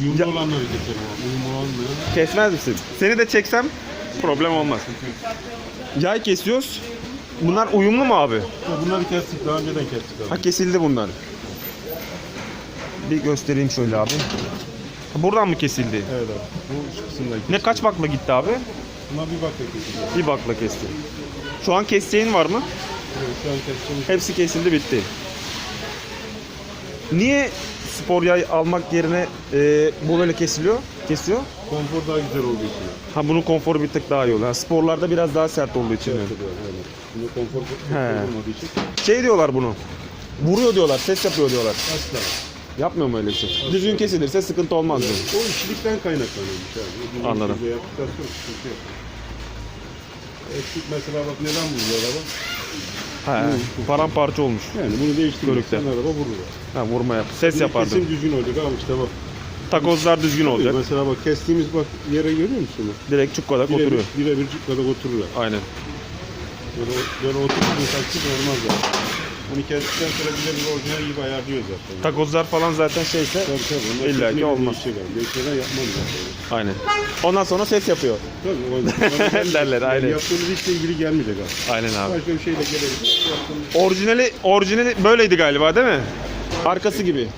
Uyumlu olanları keserim abi. Uyumlu olanları. Kesmez misin? Seni de çeksem problem olmaz. Yay kesiyoruz. Bunlar uyumlu mu abi? Ya bunları kestik. Daha önceden kestik abi. Ha kesildi bunlar. Bir göstereyim şöyle abi. Ha, Buradan mı kesildi? Evet abi. Bu üst kısımdaki. Ne kaç bakla gitti abi? Buna bir bak kesildi. Bir bakla kesti. Şu an kestiğin var mı? Evet, şu an keseceğimiz Hepsi kesildi bitti. Niye spor yay almak yerine e, bu böyle kesiliyor? Kesiyor. konfor daha güzel olduğu için. Ha bunun konforu bir tık daha iyi oluyor. Ha, sporlarda biraz daha sert olduğu için. Evet, evet. Bunu konfor He. olmadığı için. Şey diyorlar bunu. Vuruyor diyorlar, ses yapıyor diyorlar. Asla. Yapmıyor mu öyle bir şey? Düzgün kesilirse sıkıntı olmaz diyor. O işçilikten kaynaklanıyormuş. O Anladım. Yaptıktan sonra sıkıntı yok. Eksik mesela bak neden vuruyor araba? Ha, Bu- paramparça olmuş. Yani bunu değiştirirsen Körükte. araba vurur. Ha, vurma yap. Ses yapardı. Kesim düzgün olacak abi işte bak. Takozlar düzgün olacak. Mesela bak kestiğimiz bak yere görüyor musun? Direkt çukkadak Birebir oturuyor. birebir cıkla da otururlar. Aynen. Böyle, böyle oturduğu taktik olmaz yani. 12 açtıktan sonra bize bir orijinal gibi ayarlıyor zaten. Takozlar falan zaten şeyse Tabii tabii. onlar ki olmaz. değişiyor. Ben şey Değişmeden yapmam zaten. aynen. Ondan sonra ses yapıyor. Tabii. o- Derler, aynen. Yaptığımız işle ilgili gelmeyecek abi. Aynen abi. Başka bir şeyle gelebilir. Orijinali orijinali böyleydi galiba değil mi? Arkası gibi.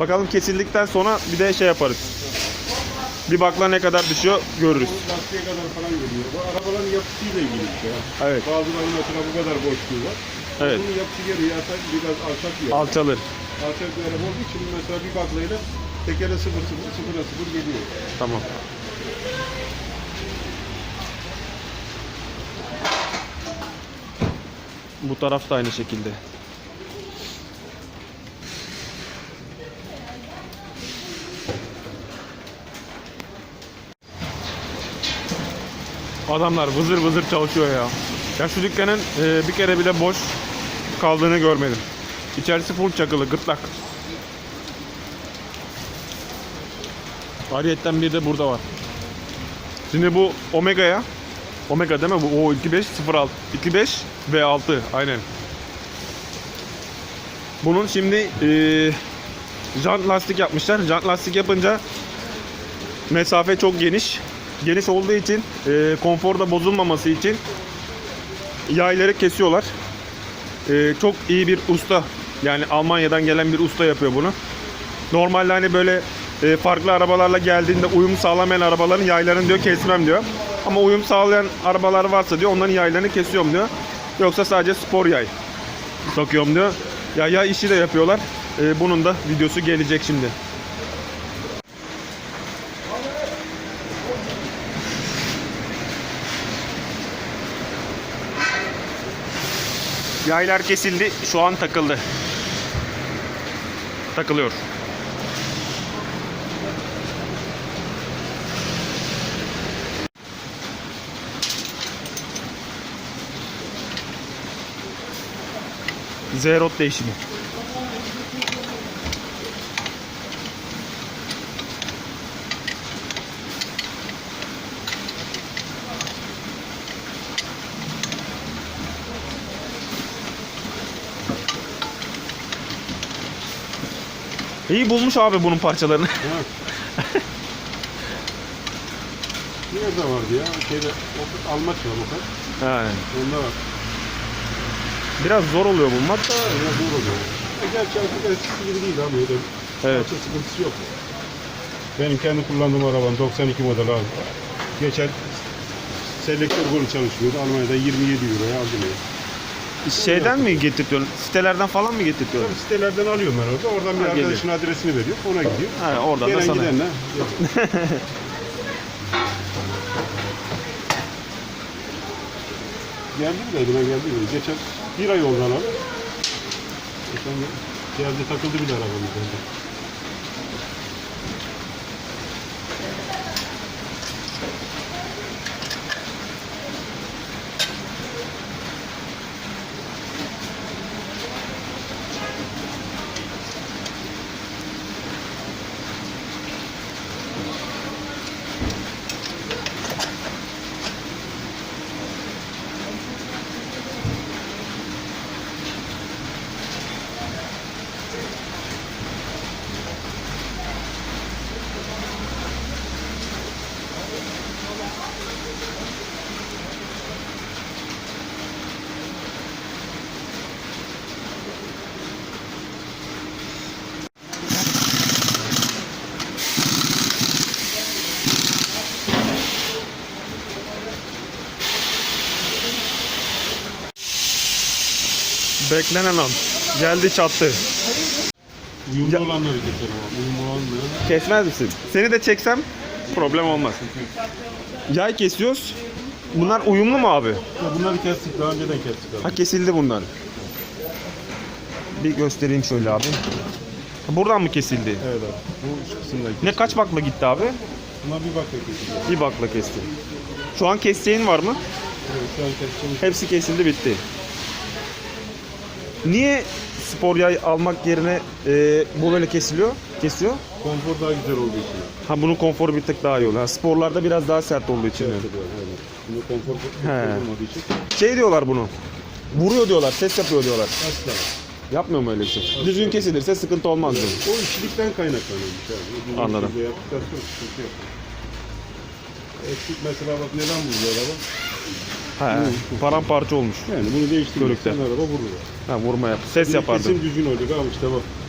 Bakalım kesildikten sonra bir de şey yaparız. Bir bakla ne kadar düşüyor görürüz. Bu lastiğe kadar falan geliyor. Bu arabaların yapısıyla ilgili bir şey. Evet. Bazılarının mesela bu kadar boşluğu var. Evet. Bunun yapısı gereği yatak biraz alçak bir yapı. Alçalır. Alçak bir araba olduğu için mesela bir baklayla tekere 0 0 0 0 geliyor. Tamam. Bu taraf da aynı şekilde. Adamlar vızır vızır çalışıyor ya. Ya şu dükkanın e, bir kere bile boş kaldığını görmedim. İçerisi full çakılı, gırtlak. Ariyetten bir de burada var. Şimdi bu Omega'ya Omega değil mi bu? O 25 06 25 ve 6 aynen. Bunun şimdi eee jant lastik yapmışlar. Jant lastik yapınca mesafe çok geniş. Geniş olduğu için eee konforda bozulmaması için yayları kesiyorlar. Eee, çok iyi bir usta yani Almanya'dan gelen bir usta yapıyor bunu. Normalde hani böyle e, farklı arabalarla geldiğinde uyum sağlamayan arabaların yaylarını diyor kesmem diyor. Ama uyum sağlayan arabalar varsa diyor onların yaylarını kesiyorum diyor. Yoksa sadece spor yay takıyorum diyor. Ya yay işi de yapıyorlar. E, bunun da videosu gelecek şimdi. Yaylar kesildi. Şu an takıldı. Takılıyor. Zerot değişimi. İyi bulmuş abi bunun parçalarını. Nerede vardı ya? Şeyde, o, almaç var o kadar. Yani Onda var. biraz zor oluyor bulmak da. Biraz zor oluyor. E, gerçi artık eskisi gibi değil abi. Öyle Evet. parça sıkıntısı yok. Benim kendi kullandığım arabam 92 model abi. Geçen selektör golü çalışmıyordu. Almanya'da 27 euroya aldım ya. Şeyden mi getirtiyorsun? Sitelerden falan mı getirtiyorsun? Tabii sitelerden alıyorum ben orada. Oradan bir Ha, geliyor. arkadaşın adresini veriyor. Ona gidiyor. Ha, oradan da Gelen sana. gidenle. geldi mi dedi ben geldi mi? Geçen bir ay oldu abi. Geçen geldi takıldı bir de arabamız bence. Beklenen an. Geldi çattı. Uyumlu olanları keserim abi. Uyumlu olanları. Kesmez misin? Seni de çeksem problem olmaz. Yay kesiyoruz. Bunlar uyumlu mu abi? Ya bunları kestik. Daha önceden kestik abi. Ha kesildi bunlar. Bir göstereyim şöyle abi. Buradan mı kesildi? Evet abi. Bu üst kısımdaki. Ne kaç bakla gitti abi? Bunlar bir bak kesildi. Bir bakla kesti. Şu an kestiğin var mı? Evet, şu an keseceğimiz Hepsi kesildi bitti. Niye spor yay almak yerine e, bu böyle kesiliyor? Kesiyor. konfor daha güzel olduğu için. Ha bunun konforu bir tık daha iyi oluyor. Ha, sporlarda biraz daha sert olduğu için. Evet, evet. Bunu konfor He. olmadığı için. Şey diyorlar bunu. Vuruyor diyorlar, ses yapıyor diyorlar. Asla. Yapmıyor mu öyle bir şey? Düzgün kesilirse sıkıntı olmaz diyor. O işçilikten kaynaklanıyormuş abi. Bu Anladım. Yaptıktan sonra sıkıntı yok. Eksik mesela bak neden vuruyor araba? He, paramparça olmuş. Yani bunu değiştirmekten Körükte. araba vuruyor. Ha, vurma yap. Ses Bunun yapardı. Kesim düzgün olacak abi işte bak.